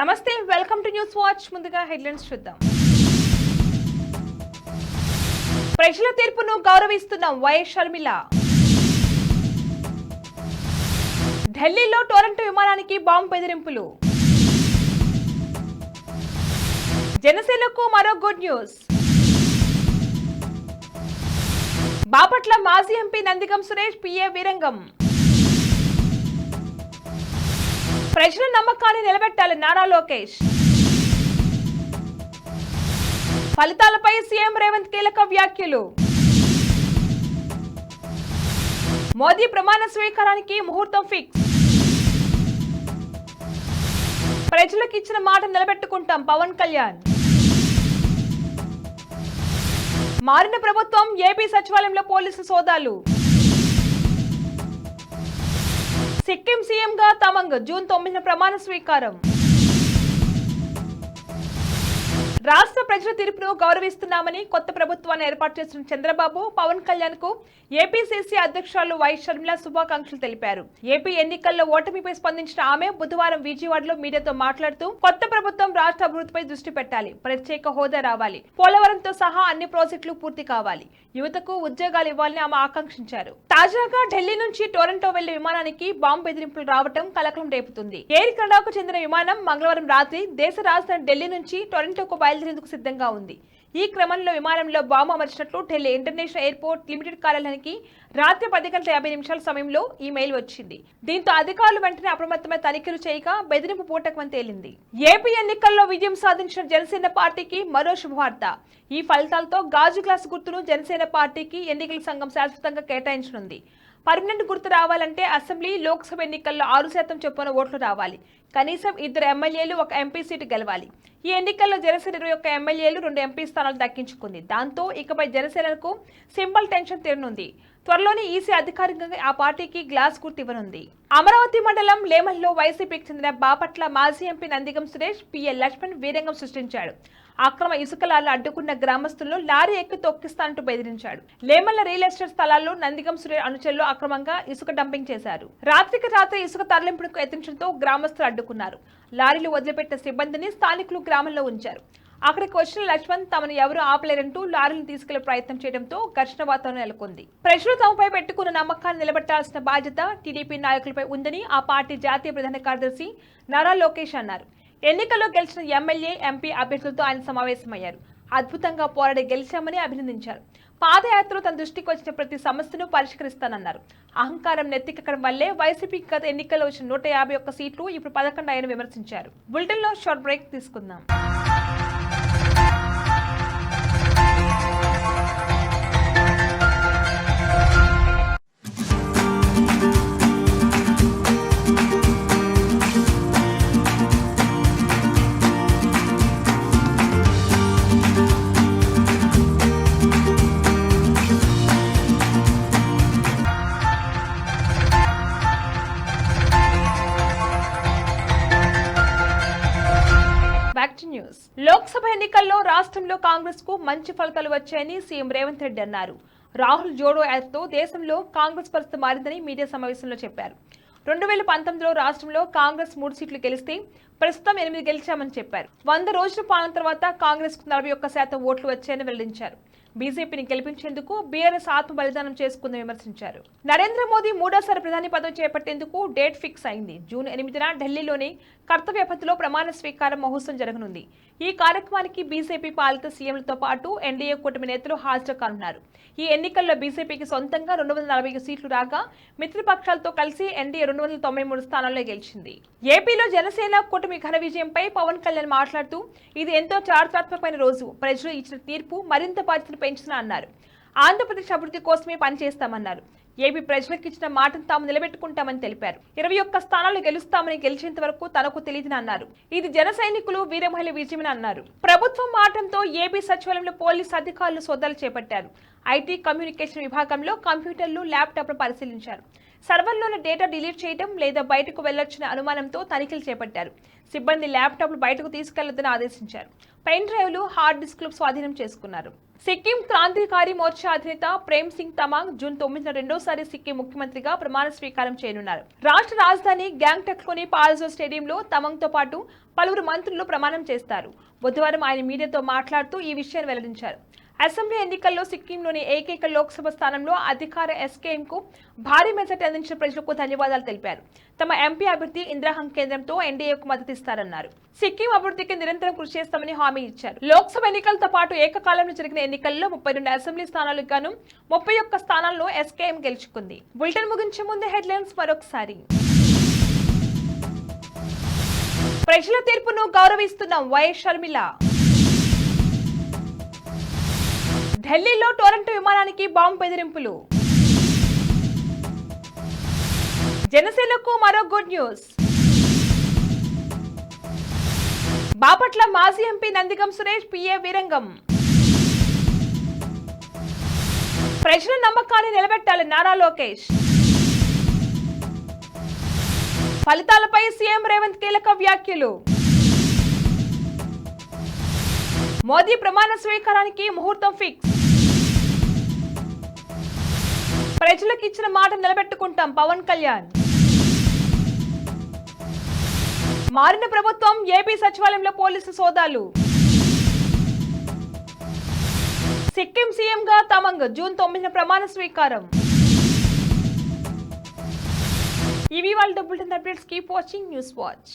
నమస్తే welcome to news watch ముందుగా headlines చూద్దాం. ప్రజల తీర్పును గౌరవిస్తున్నాం వైఎస్ షర్మిల. ఢిల్లీలో టొరంటో విమానానికి బాంబు బెదిరింపులు. జనసేనకు మరో గుడ్ న్యూస్ బాపట్ల మాజీ ఎంపీ నందిగం సురేష్ పిఏ వీరంగం. ప్రజల నమ్మకాన్ని నిలబెట్టాలి నారా లోకేష్. ఫలితాలపై సీఎం రేవంత్ కీలక వ్యాఖ్యలు. మోదీ ప్రమాణ స్వీకారానికి ముహూర్తం ఫిక్స్. ప్రజలకు ఇచ్చిన మాట నిలబెట్టుకుంటాం పవన్ కళ్యాణ్. మారిన ప్రభుత్వం ఏపీ సచివాలయంలో పోలీసు సోదాలు. సిక్కిం సీఎంగా తమంగ్ జూన్ తొమ్మిదిన ప్రమాణ స్వీకారం. రాష్ట్ర ప్రజల తీర్పును గౌరవిస్తున్నామని కొత్త ప్రభుత్వాన్ని ఏర్పాటు చేసిన చంద్రబాబు పవన్ కళ్యాణ్కు ఏపీసీసీ అధ్యక్షురాలు వై షర్మిల శుభాకాంక్షలు తెలిపారు. ఏపీ ఎన్నికల్లో ఓటమిపై స్పందించిన ఆమె బుధవారం విజయవాడలో మీడియాతో మాట్లాడుతూ కొత్త ప్రభుత్వం రాష్ట్ర అభివృద్ధిపై దృష్టి పెట్టాలి ప్రత్యేక హోదా రావాలి పోలవరంతో సహా అన్ని ప్రాజెక్టులు పూర్తి కావాలి యువతకు ఉద్యోగాలు ఇవ్వాలని ఆమె ఆకాంక్షించారు. తాజాగా ఢిల్లీ నుంచి టొరంటో వెళ్ళే విమానానికి బాంబు బెదిరింపులు రావడం కలకలం రేపుతుంది. ఎయిర్ కెనడాకు చెందిన విమానం మంగళవారం రాత్రి దేశ రాజధాని ఢిల్లీ నుంచి టొరంటోకు బయలుదేరేందుకు సిద్ధంగా ఉంది. ఈ క్రమంలో విమానంలో బాంబు అమర్చినట్లు ఢిల్లీ ఇంటర్నేషనల్ ఎయిర్పోర్ట్ లిమిటెడ్ కార్యాలయానికి రాత్రి పది గంటల యాభై నిమిషాల సమయంలో ఈ మెయిల్ వచ్చింది. దీంతో అధికారులు వెంటనే అప్రమత్తమై తనిఖీలు చేయగా బెదిరింపు పూటకమని తేలింది. ఏపీ ఎన్నికల్లో విజయం సాధించిన జనసేన పార్టీకి మరో శుభవార్త. ఈ ఫలితాలతో గాజు గ్లాస్ గుర్తును జనసేన పార్టీకి ఎన్నికల సంఘం శాశ్వతంగా కేటాయించనుంది. పర్మనెంట్ గుర్తు రావాలంటే అసెంబ్లీ లోక్సభ ఎన్నికల్లో ఆరు శాతం చొప్పున ఓట్లు రావాలి. కనీసం ఇద్దరు ఎమ్మెల్యేలు ఒక ఎంపీ సీటు గెలవాలి. ఈ ఎన్నికల్లో జనసేన ఇరవై ఒక్క ఎమ్మెల్యేలు రెండు ఎంపీ స్థానాలు దక్కించుకుంది. దాంతో ఇకపై జనసేనకు సింబల్ టెన్షన్ తీరనుంది. త్వరలోనే ఈసీ అధికారికంగా ఆ పార్టీకి గ్లాస్ గుర్తు ఇవ్వనుంది. అమరావతి మండలం లేమల్లో వైసీపీకి చెందిన బాపట్ల మాజీ ఎంపీ నందిగం సురేష్ పిఎల్ లక్ష్మణ్ వీరంగం సృష్టించాడు. అక్రమ ఇసుకలాలు అడ్డుకున్న గ్రామస్తులను లారీ ఎక్కి తొక్కిస్తానంటూ బెదిరించాడు. లేమల్ల రియల్ ఎస్టేట్ స్థలాల్లో నందిగం సురేష్ అనుచరులు అక్రమంగా ఇసుక డంపింగ్ చేశారు. రాత్రికి రాత్రి ఇసుక తరలింపునకు యత్నించడంతో గ్రామస్తులు అడ్డుకున్నారు. లారీలు వదిలిపెట్టిన సిబ్బందిని స్థానికులు గ్రామంలో ఉంచారు. అక్కడికి వచ్చిన లక్ష్మణ్ తమను ఎవరు ఆపలేరంటూ లారీని తీసుకెళ్ళే ప్రయత్నం చేయడంతో ఘర్షణ వాతావరణం నెలకొంది. ప్రజలు తమపై పెట్టుకున్న నమ్మకాన్ని నిలబెట్టాల్సిన బాధ్యత టీడీపీ నాయకులపై ఉందని ఆ పార్టీ జాతీయ ప్రధాన కార్యదర్శి నారా లోకేష్ అన్నారు. ఎన్నికల్లో గెలిచిన ఎమ్మెల్యే ఎంపీ అభ్యర్థులతో ఆయన సమావేశమయ్యారు. అద్భుతంగా పోరాడి గెలిచామని అభినందించారు. పాదయాత్రలో తన దృష్టికి వచ్చిన ప్రతి సమస్యను పరిష్కరిస్తానన్నారు. అహంకారం నెత్తికెక్కడం వల్లే వైసీపీ గత ఎన్నికల్లో వచ్చిన నూట యాభై ఒక్క సీట్లు ఇప్పుడు పదకొండు ఆయన విమర్శించారు. బులెటిన్లో షార్ట్ బ్రేక్ తీసుకుందాం. న్యూస్. లోక్సభ ఎన్నికల్లో రాష్ట్రంలో కాంగ్రెస్కు మంచి ఫలితాలు వచ్చాయని సీఎం రేవంత్ రెడ్డి అన్నారు. రాహుల్ జోడో యాత్రతో దేశంలో కాంగ్రెస్ పరిస్థితి మారిందని మీడియా సమావేశంలో చెప్పారు. రెండు వేల పంతొమ్మిదిలో రాష్ట్రంలో కాంగ్రెస్ మూడు సీట్లు గెలిస్తే ప్రస్తుతం ఎనిమిది గెలిచామని చెప్పారు. వంద రోజుల పాలన తర్వాత కాంగ్రెస్కు నలభై ఒక్క శాతం ఓట్లు వచ్చాయని వెల్లడించారు. బీజేపీని గెలిపించేందుకు బీఆర్ఎస్ ఆత్మ బలిదానం చేసుకుందని విమర్శించారు. నరేంద్ర మోదీ మూడోసారి ప్రధాని పదవి చేపట్టేందుకు డేట్ ఫిక్స్ అయింది. జూన్ ఎనిమిదిన ఢిల్లీలోని కర్తవ్య పథిలో ప్రమాణ స్వీకారం మహోత్సవం జరగనుంది. ఈ కార్యక్రమానికి బీజేపీ పాలిత సీఎంలతో పాటు ఎన్డీఏ కూటమి నేతలు హాజరు కానున్నారు. ఈ ఎన్నికల్లో బీజేపీకి సొంతంగా రెండు వందల నలభై సీట్లు రాగా మిత్రపక్షాలతో కలిసి ఎన్డీఏ రెండు వందల తొంభై మూడు స్థానాల్లో గెలిచింది. ఏపీలో జనసేన కూటమి ఘన విజయంపై పవన్ కళ్యాణ్ మాట్లాడుతూ ఇది ఎంతో చారిత్రాత్మకమైన రోజు. ప్రజలు ఇచ్చిన తీర్పు మరింత బాధ్యత పెంచుతున్నా అన్నారు. ఆంధ్రప్రదేశ్ అభివృద్ధి కోసమే పనిచేస్తామన్నారు. ఏపీ ప్రజలకు ఇచ్చిన మాటను తాము నిలబెట్టుకుంటామని తెలిపారు. ఇరవై ఒక్క స్థానాలు గెలుస్తామని గెలిచేంత వరకు తనకు తెలియదని అన్నారు. ఇది జన సైనికులు వీరమహిళ విజయమని అన్నారు. ప్రభుత్వం మాటంతో ఏపీ సచివాలయంలో పోలీసు అధికారులు సోదాలు చేపట్టారు. ఐటీ కమ్యూనికేషన్ విభాగంలో కంప్యూటర్లు ల్యాప్టాప్లు పరిశీలించారు. సర్వర్లోని డేటా డిలీట్ చేయడం లేదా బయటకు వెళ్ళొచ్చిన అనుమానంతో తనిఖీలు చేపట్టారు. సిబ్బంది ల్యాప్టాప్లు బయటకు తీసుకెళ్ళొద్దని ఆదేశించారు. పెన్ డ్రైవ్లు హార్డ్ డిస్క్లు స్వాధీనం చేసుకున్నారు. సిక్కిం క్రాంతికారి మోర్చా అధినేత ప్రేమ్ సింగ్ తమాంగ్ జూన్ తొమ్మిదిన రెండోసారి సిక్కిం ముఖ్యమంత్రిగా ప్రమాణ స్వీకారం చేయనున్నారు. రాష్ట్ర రాజధాని గ్యాంగ్టక్లోని పాల్జో స్టేడియంలో తమంగ్తో పాటు పలువురు మంత్రులు ప్రమాణం చేస్తారు. బుధవారం ఆయన మీడియాతో మాట్లాడుతూ ఈ విషయాన్ని వెల్లడించారు. అసెంబ్లీ ఎన్నికల్లో సిక్కింలోని ఏకైక లోక్సభ స్థానంలో అధికార ఎస్కేఎం కు భారీ మెజార్టీ అందించిన ప్రజలకు ధన్యవాదాలు తెలిపారు. తమ ఎంపీ అభ్యర్థి ఇంద్రహం కేంద్రంతో ఎన్డీఏకు మద్దతు ఇస్తారన్నారు. సిక్కిం అభివృద్ధికి నిరంతరం కృషి చేస్తామని హామీ ఇచ్చారు. లోక్సభ ఎన్నికలతో పాటు ఏకకాలంలో జరిగిన ఎన్నికల్లో ముప్పై రెండు అసెంబ్లీ స్థానాలకు గాను ముప్పై ఒక్క స్థానాల్లో ఎస్కేఎం గెలుచుకుంది. బులెటిన్ ముగించే ముందు హెడ్లైన్స్ మరొకసారి. ప్రజల తీర్పును గౌరవిస్తున్న వైఎస్ షర్మిల. ఢిల్లీలో టొరంటో విమానానికి బాంబు బెదిరింపులు. జనసేనకు మరో గుడ్ న్యూస్. బాపట్ల మాజీ ఎంపీ నందిగం సురేష్ పిఏ వీరంగం. ప్రజల నమ్మకాన్ని నిలబెట్టాలి నారా లోకేష్. ఫలితాలపై సీఎం రేవంత్ కీలక వ్యాఖ్యలు. మోదీ ప్రమాణ స్వీకారానికి ముహూర్తం ఫిక్స్. ప్రజలకు ఇచ్చిన మాట నిలబెట్టుకుంటాం పవన్ కళ్యాణ్ మారిన ప్రభుత్వం ఏపీ సచివాలయంలో పోలీసు సోదాలు సిక్కిం సీఎంగా తమంగ్ జూన్ తొమ్మిదిన ప్రమాణ స్వీకారం ఇవి వాళ్ళ డబ్బులు updates keep watching news watch